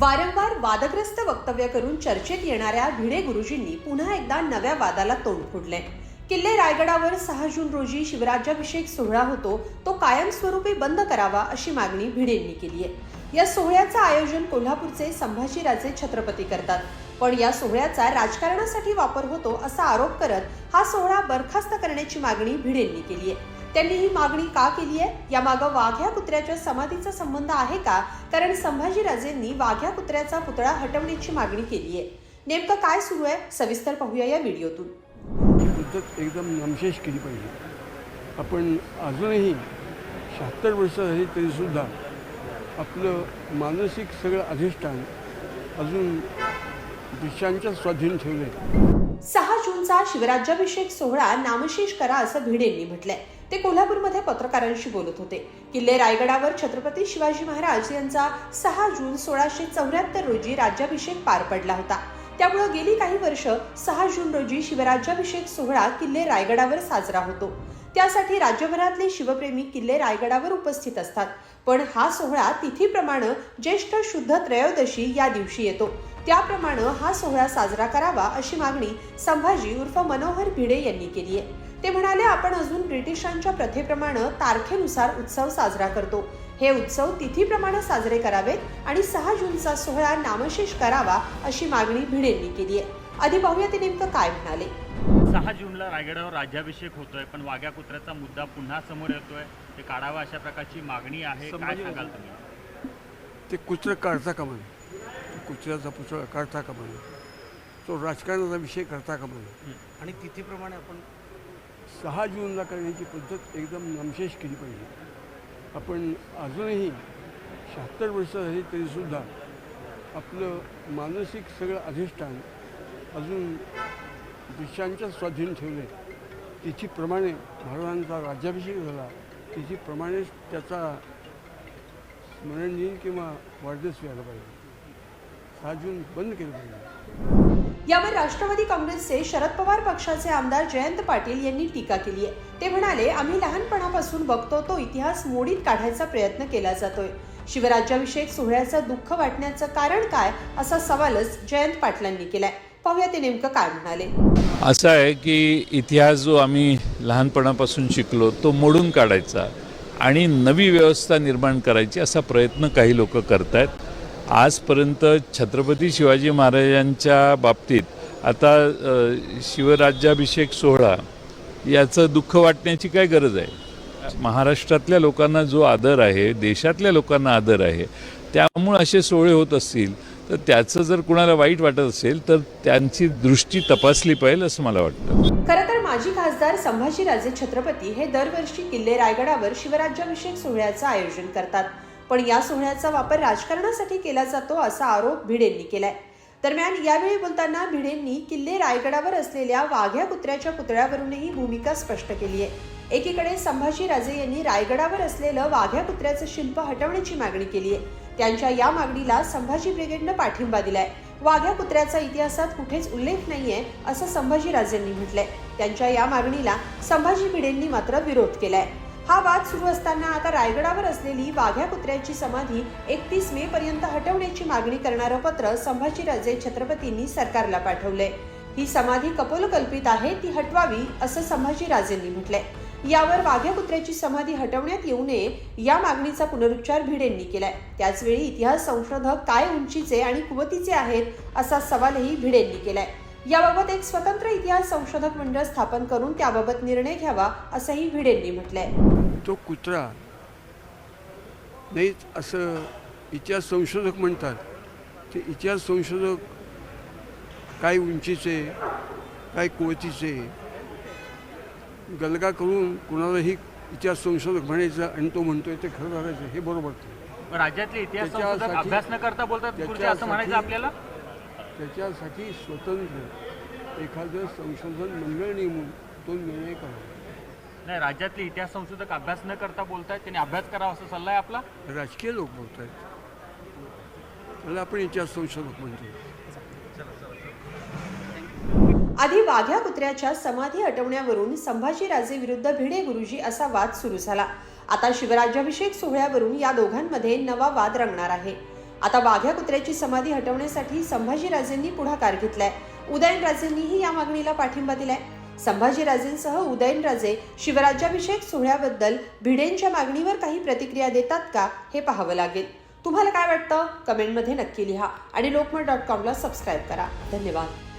वारंवार वादग्रस्त वक्तव्य करून चर्चेत येणाऱ्या भिडे गुरुजींनी पुन्हा एकदा नव्या वादाला तोंड फोडले किल्ले रायगडावर सहा जून रोजी शिवराज्याभिषेक सोहळा होतो तो कायमस्वरूपी बंद करावा अशी मागणी भिडेंनी केली आहे या सोहळ्याचं आयोजन कोल्हापूरचे संभाजीराजे छत्रपती करतात. पण या सोहळ्याचा राजकारणासाठी वापर होतो असा आरोप करत हा सोहळा बरखास्त करण्याची मागणी भिडेंनी केली आहे त्यांनी ही मागणी का केली आहे? यामागं वाघ्या कुत्र्याच्या समाधीचा संबंध आहे का? कारण संभाजीराजेंनी वाघ्या कुत्र्याचा पुतळा हटवण्याची मागणी केली आहे. नेमकं काय सुरू आहे? सविस्तर पाहूया या व्हिडिओतून. एकदम नामशेष केली पाहिजे. आपण अजूनही शहात्तर वर्ष झाली तरीसुद्धा आपलं मानसिक सगळं अधिष्ठान अजून ब्रिटिशांच्या स्वाधीन ठेवलं सहा जूनचा शिवराज्याभिषेक सोहळा नामशेष करा असं भिडेंनी म्हटलंय. ते कोल्हापूरमध्ये पत्रकारांशी बोलत होते. किल्ले रायगडावर छत्रपती शिवाजी महाराज यांचा सहा जून सोळाशे चौऱ्याहत्तर रोजी राज्याभिषेक पार पडला होता. त्यामुळे गेली काही वर्ष सहा जून रोजी शिवराज्याभिषेक सोहळा किल्ले रायगडावर साजरा होतो. त्यासाठी राज्यभरातले शिवप्रेमी किल्ले रायगडावर उपस्थित असतात. पण हा सोहळा तिथीप्रमाणे ज्येष्ठ शुद्ध त्रयोदशी या दिवशी येतो. त्याप्रमाणे हा सोहळा साजरा करावा अशी मागणी संभाजी उर्फ मनोहर भिडे यांनी केली आहे. ते म्हणाले आपण अजून ब्रिटिशांच्या प्रथेप्रमाणे तारखेनुसार उत्सव साजरा करतो. हे उत्सव तिथीप्रमाणे साजरे करावेत आणि सहा जूनचा सोहळा नामशेष करावा अशी मागणी भिडेंनी केली आहे. आधी पाहूया ते नेमकं काय म्हणाले. सहा जूनला रायगडावर राज्याभिषेक होतोय पण वाघ्या कुत्र्याचा मुद्दा पुन्हा समोर येतोय. ते काढावा अशा प्रकारची मागणी आहे. काय सांगाल तुम्ही? ते कुत्रं काढता कामा नये कुत्र्याचा पुतळा काढता कामा नये तो राजकारणाचा विषय करता कामा नये आणि तिथीप्रमाणे आपण सहा जूनला करण्याची पद्धत एकदम नामशेष केली पाहिजे. आपण अजूनही शहात्तर वर्ष झाली तरीसुद्धा आपलं मानसिक सगळं अधिष्ठान अजून ब्रिटिशांच्या स्वाधीन ठेवले तिथीप्रमाणे महाराजांचा राज्याभिषेक झाला तिथीप्रमाणेच त्याचा स्मरण किंवा वाढदिवस व्हायला पाहिजे. सहा जून बंद केलं पाहिजे. यावर राष्ट्रवादी काँग्रेसचे शरद पवार पक्षाचे आमदार जयंत पाटील यांनी टीका केली आहे. ते म्हणाले आम्ही लहानपणापासून बघतो तो इतिहास मोडीत काढायचा प्रयत्न केला जातोय. शिवराज्याभिषेक सोहळ्याचं दुःख वाटण्याचं कारण काय असा सवालच जयंत पाटलांनी केलाय. पाहूया ते नेमकं काय म्हणाले. असं आहे की इतिहास जो आम्ही लहानपणापासून शिकलो तो मोडून काढायचा आणि नवी व्यवस्था निर्माण करायची असा प्रयत्न काही लोक करत आहेत आजपर्यंत छत्रपती शिवाजी महाराजांच्या बाबतीत आता शिवराज्याभिषेक सोहळा याचं दुःख वाटण्याची काय गरज आहे? महाराष्ट्रातल्या लोकांना जो आदर आहे देशातल्या लोकांना आदर आहे त्यामुळे असे सोहळे होत असतील तर त्याचं जर कुणाला वाईट वाटत असेल तर त्यांची दृष्टी तपासली पाहिजे असं मला वाटतं. खरं तर माजी खासदार संभाजीराजे छत्रपती हे दरवर्षी किल्ले रायगडावर शिवराज्याभिषेक सोहळ्याचं आयोजन करतात. पण या सोहळ्याचा वापर राजकारणासाठी केला जातो असा आरोप भिडेंनी केलाय. दरम्यान यावेळी बोलताना भिडेंनी किल्ले रायगडावर असलेल्या वाघ्या कुत्र्याच्या पुतळ्यावरूनही भूमिका स्पष्ट केली आहे. एकीकडे संभाजीराजे यांनी रायगडावर असलेलं वाघ्या कुत्र्याचं शिल्प हटवण्याची मागणी केली आहे. त्यांच्या या मागणीला संभाजी ब्रिगेडनं पाठिंबा दिलाय. वाघ्या कुत्र्याचा इतिहासात कुठेच उल्लेख नाहीये असं संभाजीराजेंनी म्हटलंय. त्यांच्या या मागणीला संभाजी भिडेंनी मात्र विरोध केलाय. हा वाद सुरू असताना आता रायगडावर असलेली वाघ्या कुत्र्याची समाधी एकतीस मे पर्यंत हटवण्याची मागणी करणारं पत्र संभाजीराजे छत्रपतींनी सरकारला पाठवले ही समाधी कपोलकल्पित आहे ती हटवावी असं संभाजीराजेंनी म्हटलंय. यावर वाघ्या कुत्र्याची समाधी हटवण्यात येऊ नये या मागणीचा पुनरुच्चार भिडेंनी केलाय. त्याचवेळी इतिहास संशोधक काय उंचीचे आणि कुवतीचे आहेत असा सवालही भिडेंनी केलाय. याबाबत एक स्वतंत्र इतिहास संशोधक मंडळ स्थापन करून त्याबाबत निर्णय घ्यावा असंही भिडेंनी म्हटलंय. तो कुत्रा नाही असं इतिहास संशोधक म्हणतात ते इतिहास संशोधक काय उंचीचे काय कुवतीचे गलगा करून कुणालाही इतिहास संशोधक म्हणायचं आणि तो म्हणतोय ते खरं करायचं हे बरोबर राज्यातले इतिहास संशोधक अभ्यास न करता बोलतात असं म्हणायचं आपल्याला? त्याच्यासाठी स्वतंत्र एखादं संशोधन मंडळ नेमून तो निर्णय करावा. नाही राज्यातले इतिहास संशोधक अभ्यास न करता बोलतायत त्यांनी अभ्यास करावा असा सल्ला आहे आपला? राजकीय लोक बोलत आहेत त्याला आपण इतिहास संशोधक म्हणतो. आधी वाघ्या कुत्र्याच्या समाधी हटवण्यावरून संभाजीराजे विरुद्ध भिडे गुरुजी असा वाद सुरू झाला. आता शिवराज्याभिषेक सोहळ्यावरून या दोघांमध्ये नवा वाद रंगणार आहे. आता वाघ्या कुत्र्याची समाधी हटवण्यासाठी संभाजीराजेंनी पुढाकार घेतलाय. उदयनराजेंनीही या मागणीला पाठिंबा दिलाय. संभाजीराजेंसह उदयनराजे शिवराज्याभिषेक सोहळ्याबद्दल भिडेंच्या मागणीवर काही प्रतिक्रिया देतात का हे पाहावं लागेल. तुम्हाला काय वाटतं? कमेंटमध्ये नक्की लिहा आणि लोकमत डॉट कॉमला सबस्क्राईब करा. धन्यवाद.